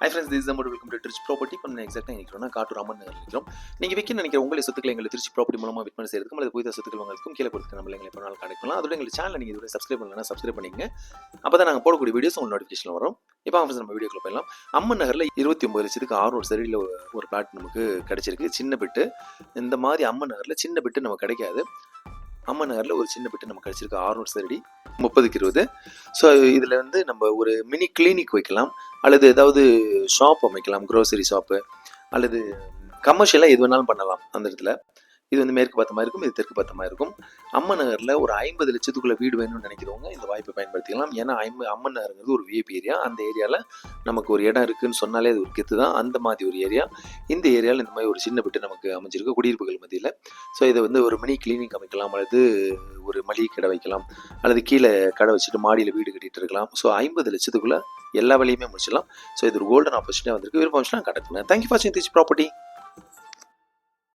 Hi friends this amount welcome to Trichy property கொஞ்சம் எக்ஸாக்டாக நினைக்கிறோம்னா காட்டு அம்மன் நகர் நினைக்கிறோம் நீங்கள் விற்க நினைக்கிற உங்களை சொத்துக்களை எங்களை திருச்சி ப்ராப்பர்ட்டி மூலமாக விற்பனை செய்யறதுக்கும் அல்லது புதிய சொத்துக்கள் உங்களுக்கும் கீழே கொடுத்து நம்ம எங்களை எப்போ நாள் கனெக்ட் பண்ணலாம். அதோட எங்கள் சேனல் நீங்கள் இதுவரை சப்ஸ்கிரைப் பண்ணலாம் சப்ஸ்கிரைப் பண்ணிங்க அப்போ தான் நாங்கள் போடக்கூடிய வீடியோஸ் உங்களுக்கு நோட்டிஃபிகேஷன் வரும். இப்போ ஃப்ரெண்ட்ஸ் நம்ம வீடியோக்குள்ள போயிடலாம். அம்மன் நகரில் இருபத்தி ஒம்பது லட்சத்துக்கு ஆறு சரியில் ஒரு பிளாட் நமக்கு கிடைச்சிருக்கு. சின்ன பிட்டு. இந்த மாதிரி அம்மன் நகரில் சின்ன பிட்டு நமக்கு கிடைக்காது. அம்மன் நகரில் ஒரு சின்ன பிட்டு நம்ம கிடைச்சிருக்கு ஆறுநூறு சரடி முப்பதுக்கு இருபது. ஸோ இதில் வந்து நம்ம ஒரு மினி கிளினிக் வைக்கலாம் அல்லது ஏதாவது ஷாப் அமைக்கலாம் க்ரோசரி ஷாப்பு அல்லது கமர்ஷியலாக எது வேணாலும் பண்ணலாம் அந்த இடத்துல. இது வந்து மேற்கு பார்த்த மாதிரி இருக்கும் இது தெற்கு பார்த்த மாதிரி இருக்கும். அம்மன் நகரில் ஒரு ஐம்பது லட்சத்துக்குள்ள வீடு வேணும்னு நினைக்கிறவங்க இந்த வாய்ப்பை பயன்படுத்திக்கலாம். ஏன்னா ஐம்ப அம்மன் நகருங்கிறது ஒரு விஐபி ஏரியா அந்த ஏரியாவில் நமக்கு ஒரு இடம் இருக்குதுன்னு சொன்னாலே அது ஒரு கெத்து தான். அந்த மாதிரி ஒரு ஏரியா இந்த ஏரியாவில் இந்த மாதிரி ஒரு சின்ன பிட்டு நமக்கு அமைஞ்சிருக்கு குடியிருப்புகள் மத்தியில். ஸோ இதை வந்து ஒரு மினி கிளினிக் அமைக்கலாம் அல்லது ஒரு மளிகை கடை வைக்கலாம் அல்லது கீழே கடை வச்சுட்டு மாடியில் வீடு கட்டிகிட்டு இருக்கலாம். ஸோ ஐம்பது லட்சத்துக்குள்ளே எல்லா வழியுமே முடிச்சிடலாம். ஸோ இது ஒரு கோல்டன் ஆப்பர்ச்சுனிட்டியாக வந்திருக்கு. விருப்பம் கான்டாக்ட் பண்ணுங்க. Thank you for seeing this property